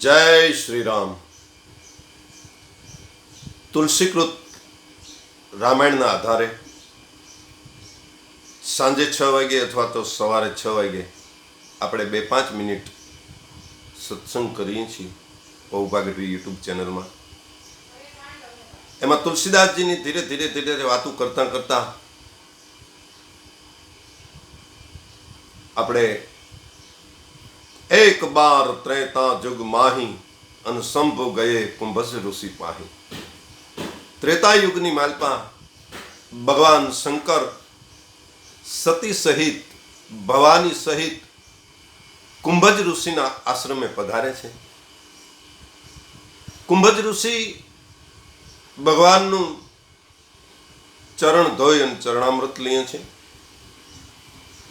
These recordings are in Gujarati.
જય શ્રી રામ તુલસીકૃત રામાયણના આધારે સાંજે છ વાગે અથવા તો સવારે છ વાગે આપણે બે પાંચ મિનિટ સત્સંગ કરીએ છીએ પૌભાગઢવી યુટ્યુબ ચેનલમાં. એમાં તુલસીદાસજીની ધીરે ધીરે ધીરે વાતો કરતાં કરતાં આપણે એક બાર ત્રેતા જુગ માહી અન ગયે કુંભસ ઋષિ પાહી. ત્રેતા યુગની માલપા ભગવાન શંકર સતી સહિત, ભવાની સહિત કુંભજ ઋષિના આશ્રમે પધારે છે. કુંભજ ઋષિ ભગવાનનું ચરણ ધોઈ અને ચરણામૃત લે છે.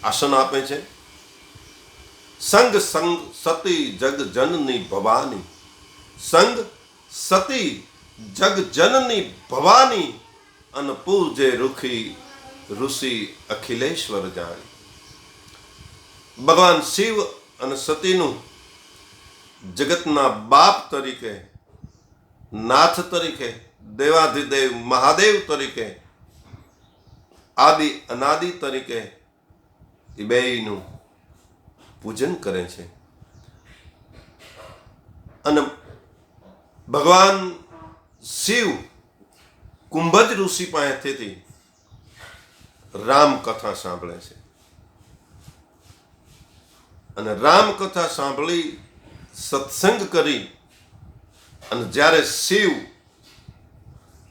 આસન આપે છે. સંગ સંગ સતી જગ જનની ભવાની. સંગ સતી જગ જનની ભવાની અન પૂજે રૂખી ઋષિ અખિલેશ્વર જાણી. ભગવાન શિવ અને સતીનું જગતના બાપ તરીકે, નાથ તરીકે, દેવાધિદેવ મહાદેવ તરીકે, આદિ અનાદિ તરીકે એ બેયનું પૂજન કરે છે. અને ભગવાન શિવ કુંભજ ઋષિ પાસેથી રામકથા સાંભળે છે. અને રામકથા સાંભળી સત્સંગ કરી અને જ્યારે શિવ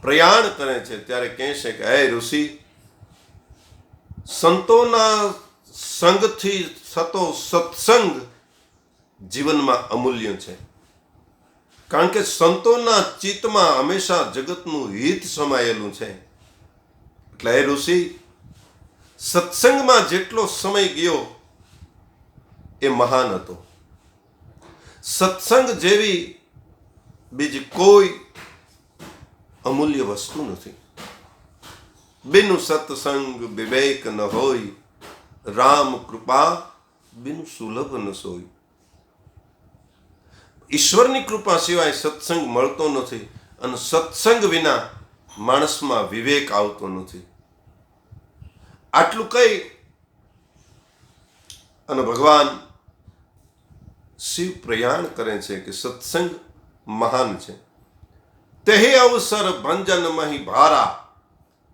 પ્રયાણ કરે છે, ત્યારે કહે છે કે, હે ઋષિ, સંતોના સંગથી થતો સત્સંગ જીવનમાં અમૂલ્ય છે. કારણ કે સંતોના ચિત્તમાં હંમેશા જગતનું હિત સમાયેલું છે. એટલે એ ઋષિ, સત્સંગમાં જેટલો સમય ગયો, એ મહાન હતો. સત્સંગ જેવી બીજી કોઈ અમૂલ્ય વસ્તુ નથી. બિન સત્સંગ વિવેક ન હોય રામ કૃપા બિન સુલભ ન સોય. ઈશ્વરની કૃપા સિવાય સત્સંગ મળતો નથી અને સત્સંગ વિના માણસમાં વિવેક આવતો નથી. આટલું કઈ અને ભગવાન શિવ પ્રયાણ કરે છે કે સત્સંગ મહાન છે. તેહે અવસર ભંજન મહી ભારા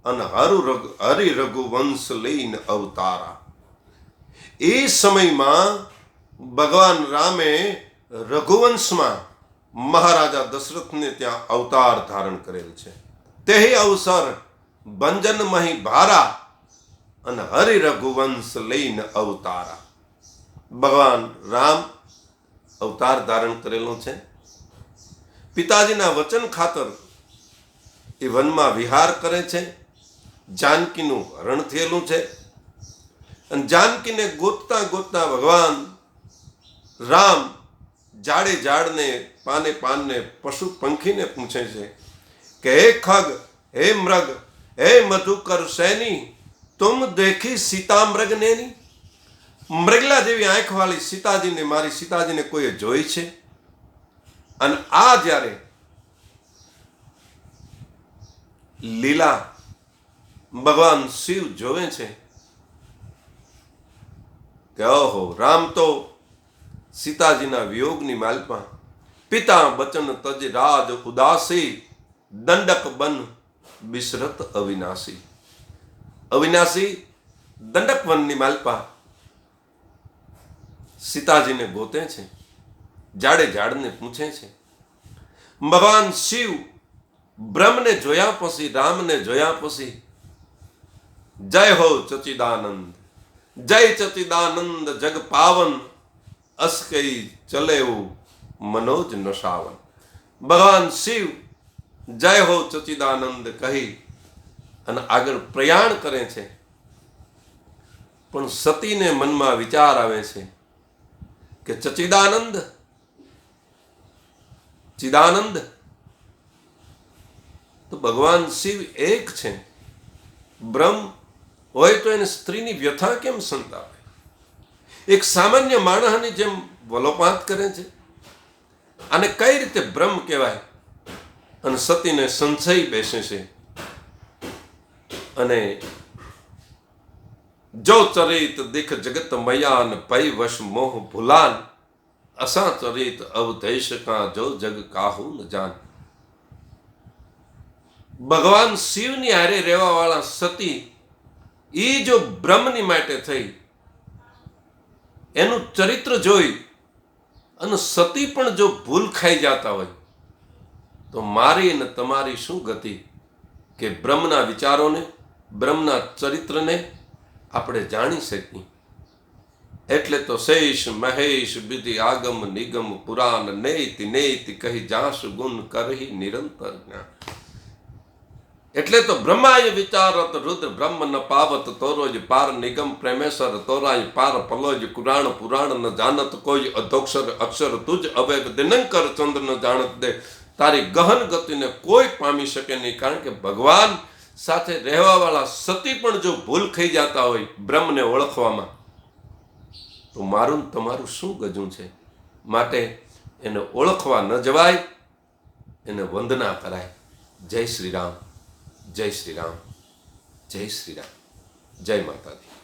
અને હરુ રઘુ હરિ રઘુવંશ લઈને અવતારા. એ સમયમાં ભગવાન રામે રઘુવંશમાં મહારાજા દશરથને ત્યાં અવતાર ધારણ કરેલ છે. તે અવસર ભંજનમહી ભારા અને હરિ રઘુવંશ લઈને અવતારા. ભગવાન રામ અવતાર ધારણ કરેલો છે. પિતાજીના વચન ખાતર એ વનમાં વિહાર કરે છે. જાનકીનું હરણ થયેલું છે. અને જાનકીને ગોતતા ગોતતા ભગવાન રામ જાડે ઝાડને પાને પાનને, પશુ પંખીને પૂછે છે કે, હે ખગ, હે મૃગ, હે મધુકર સૈની તુમ દેખી સીતા મૃગ નેની મૃગલા જેવી આંખવાળી સીતાજીને, મારી સીતાજીને કોઈએ જોઈ છે? અને આ જ્યારે લીલા ભગવાન શિવ જોવે છે કે અહો રામ તો સીતાજીના વિયોગની માલપા પિતા બચન તજ રાજ ઉદાસી, દંડક બન બિસરત અવિનાશી. અવિનાશી દંડક વનની માલપા સીતાજીને ગોતે છે, જાડે જાડને પૂછે છે. ભગવાન શિવ બ્રહ્મને જોયા પછી, રામને જોયા પછી, જય હો ચચિદાનંદ જય ચચિદાનંદ જગ પાવન, અસ કઈ ચલેવું મનોજ નશાવન. ભગવાન શિવ, જય હો ચચિદાનંદ કહી અને આગળ પ્રયાણ કરે છે. પણ સતીને મનમાં વિચાર આવે છે કે ચચિદાનંદ ચિદાનંદ, તો ભગવાન શિવ એક છે. બ્રહ્મ હોય તો એને સ્ત્રીની વ્યથા કેમ સંતાપે એક સામાન્ય માણસની જેમ વલોપાત કરે છે. આને કઈ રીતે બ્રહ્મ કહેવાય? અને સતીને સંશય બેસે છે. અને જો ચરિત દીખ જગત મયાન પૈ વશ મોહ ભૂલાન, અસા ચરિત અવદેશ કા જો જગ કાહુ ન જાન. ભગવાન શિવની હારે રહેવાવાળા સતી એ જો બ્રહ્મની માટે થઈ, એનું ચરિત્ર જોઈ અને સતી પણ જો ભૂલ ખાઈ જતા હોય, તો મારી અને તમારી શું ગતિ? કે બ્રહ્મના વિચારોને, બ્રહ્મના ચરિત્રને આપણે જાણી શકીએ. એટલે તો શેષ મહેશ વિધિ આગમ, નિગમ, પુરાણ, નૈતિ નૈતિ કહી જાસ ગુણ કરહી નિરંતર જ્ઞાન. એટલે તો બ્રહ્માય વિચારત રુદ્ર બ્રહ્મ ન પાવત તોરોજ પાર નિગમ પ્રેમેશ્વર તોરાય પાર પલોજ કુરાણ પુરાણ ન જાનત કોઈ અધોક્ષર અક્ષર તુજ અવેગ દિનંકર ચંદ્ર ન જાણત દે. તારી ગહન ગતિને કોઈ પામી શકે નહીં, કારણ કે ભગવાન સાથે રહેવા વાળા સતી પણ જો ભૂલ ખાઈ જતા હોય બ્રહ્મને ઓળખવામાં, તો મારું તમારું શું ગજું છે? માટે એને ઓળખવા ન જવાય, એને વંદના કરાય. જય શ્રી રામ. જય શ્રી રામ જય શ્રી રામ જય માતાજી.